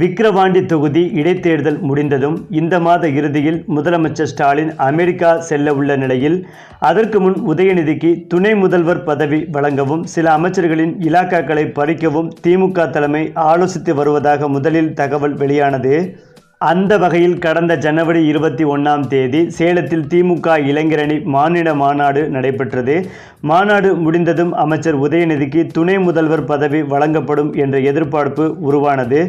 விக்கிரவாண்டி தொகுதி இடைத்தேர்தல் முடிந்ததும் இந்த மாத இறுதியில் முதலமைச்சர் ஸ்டாலின் அமெரிக்கா செல்ல உள்ள நிலையில் அதற்கு முன் உதயநிதிக்கு துணை முதல்வர் பதவி வழங்கவும் சில அமைச்சர்களின் இலாக்காக்களை பறிக்கவும் திமுக தலைமை ஆலோசித்து வருவதாக முதலில் தகவல் வெளியானது. அந்த வகையில் கடந்த ஜனவரி இருபத்தி ஒன்றாம் தேதி சேலத்தில் திமுக இளைஞரணி மாநில மாநாடு நடைபெற்றது. மாநாடு முடிந்ததும் அமைச்சர் உதயநிதிக்கு துணை முதல்வர் பதவி வழங்கப்படும் என்ற எதிர்பார்ப்பு உருவானது.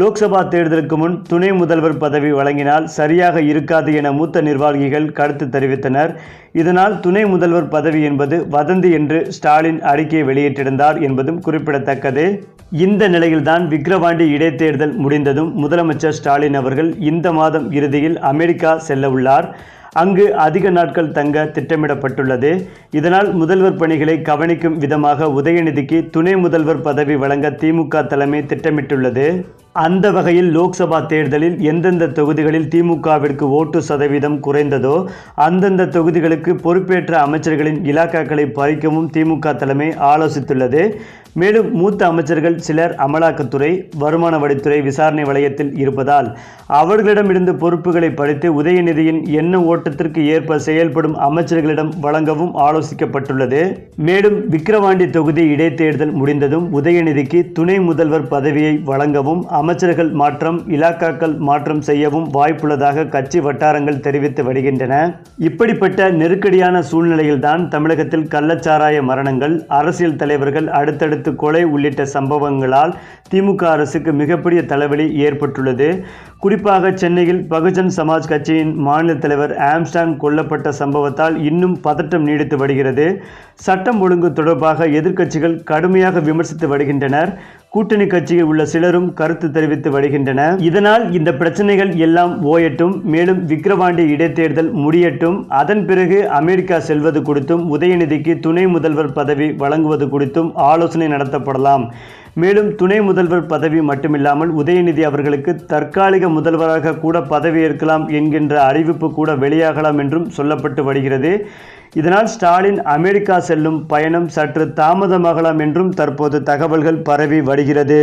லோக்சபா தேர்தலுக்கு முன் துணை முதல்வர் பதவி வழங்கினால் சரியாக இருக்காது என மூத்த நிர்வாகிகள் கருத்து தெரிவித்தனர். இதனால் துணை முதல்வர் பதவி என்பது வதந்தி என்று ஸ்டாலின் அறிக்கை வெளியிட்டிருந்தார் என்பதும் குறிப்பிடத்தக்கது. இந்த நிலையில்தான் விக்கிரவாண்டி இடைத்தேர்தல் முடிந்ததும் முதலமைச்சர் ஸ்டாலின் அவர்கள் இந்த மாதம் இறுதியில் அமெரிக்கா செல்ல உள்ளார். அங்கு அதிக நாட்கள் தங்க திட்டமிடப்பட்டுள்ளது. இதனால் முதல்வர் பணிகளை கவனிக்கும் விதமாக உதயநிதிக்கு துணை முதல்வர் பதவி வழங்க திமுக தலைமை திட்டமிட்டுள்ளது. அந்த வகையில் லோக்சபா தேர்தலில் எந்தெந்த தொகுதிகளில் திமுகவிற்கு ஓட்டு சதவீதம் குறைந்ததோ அந்தந்த தொகுதிகளுக்கு பொறுப்பேற்ற அமைச்சர்களின் இலாக்காக்களை பறிக்கவும் திமுக தலைமை ஆலோசித்துள்ளது. மேலும் மூத்த அமைச்சர்கள் சிலர் அமலாக்கத்துறை வருமான வரித்துறை விசாரணை வளையத்தில் இருப்பதால் அவர்களிடமிருந்து பொறுப்புகளை படித்து உதயநிதியின் எண்ண ஓட்டத்திற்கு ஏற்ப செயல்படும் அமைச்சர்களிடம் வழங்கவும் ஆலோசிக்கப்பட்டுள்ளது. மேலும் விக்கிரவாண்டி தொகுதி இடைத்தேர்தல் முடிந்ததும் உதயநிதிக்கு துணை முதல்வர் பதவியை வழங்கவும் அமைச்சர்கள் மாற்றம் இலாக்காக்கள் மாற்றம் செய்யவும் வாய்ப்புள்ளதாக கட்சி வட்டாரங்கள் தெரிவித்து வருகின்றன. இப்படிப்பட்ட நெருக்கடியான சூழ்நிலையில்தான் தமிழகத்தில் கள்ளச்சாராய மரணங்கள் அரசியல் தலைவர்கள் அடுத்தடுத்து கொலை உள்ளிட்ட சம்பவங்களால் திமுக அரசுக்கு மிகப்பெரிய தலைவலி ஏற்பட்டுள்ளது. குறிப்பாக சென்னையில் பகுஜன் சமாஜ் கட்சியின் மாநில தலைவர் ஆம்ஸ்டாங் கொல்லப்பட்ட சம்பவத்தால் இன்னும் பதட்டம் நீடித்து வருகிறது. சட்டம் ஒழுங்கு தொடர்பாக எதிர்க்கட்சிகள் கடுமையாக விமர்சித்து வருகின்றனர். கூட்டணி கட்சியில் உள்ள சிலரும் கருத்து தெரிவித்து வருகின்றனர். இதனால் இந்த பிரச்சனைகள் எல்லாம் ஓயட்டும் மேலும் விக்கிரவாண்டி இடைத்தேர்தல் முடியட்டும். அதன் பிறகு அமெரிக்கா செல்வது குறித்தும் உதயநிதிக்கு துணை முதல்வர் பதவி வழங்குவது குறித்தும் ஆலோசனை நடத்தப்படலாம். மேலும் துணை முதல்வர் பதவி மட்டுமில்லாமல் உதயநிதி அவர்களுக்கு தற்காலிக முதல்வராக கூட பதவியேற்கலாம் என்கின்ற அறிவிப்பு கூட வெளியாகலாம் என்றும் சொல்லப்பட்டு வருகிறது. இதனால் ஸ்டாலின் அமெரிக்கா செல்லும் பயணம் சற்று தாமதமாகலாம் என்றும் தற்போது தகவல்கள் பரவி வருகிறது.